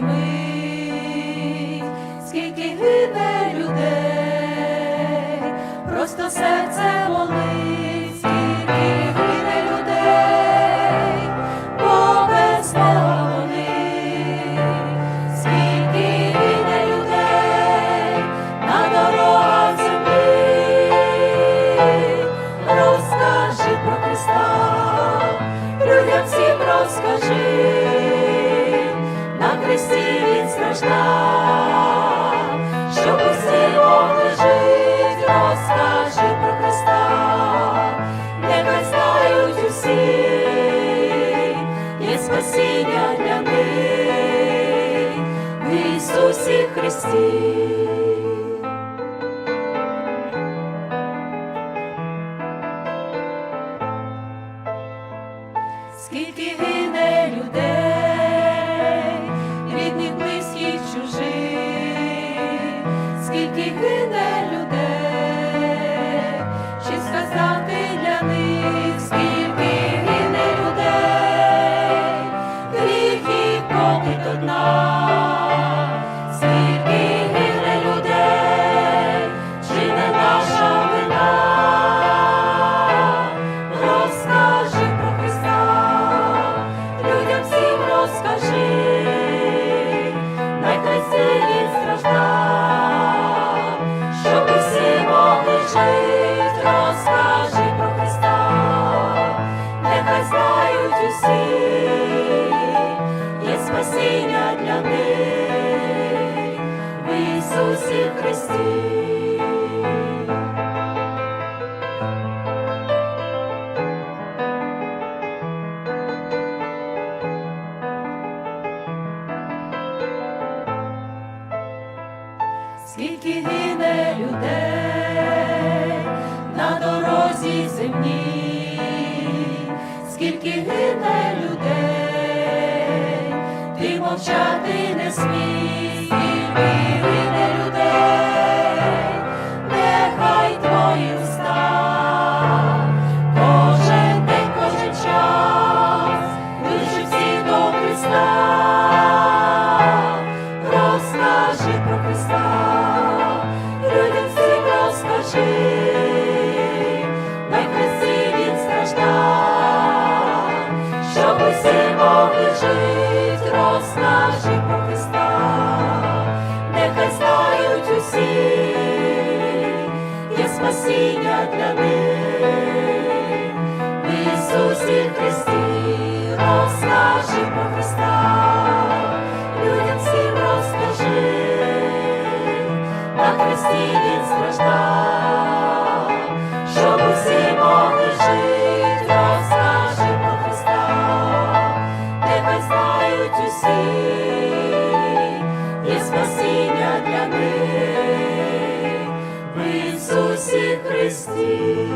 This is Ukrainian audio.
мить, скільки гине людей, просто серце болить. Спасіння для них в Ісусі Христі. Скільки гине людей, рідних, близьких, чужих, скільки гине скільки гине людей на дорозі земній, скільки гине людей, ти мовчати не смій, Христа, людям розкажи, най Христі Він страждав, щоб усі могли жить, розкажи Христа, нехай знають усі, є спасіння для них. В Ісусі Христі, розкажи про знають є спасіння для них в Христі.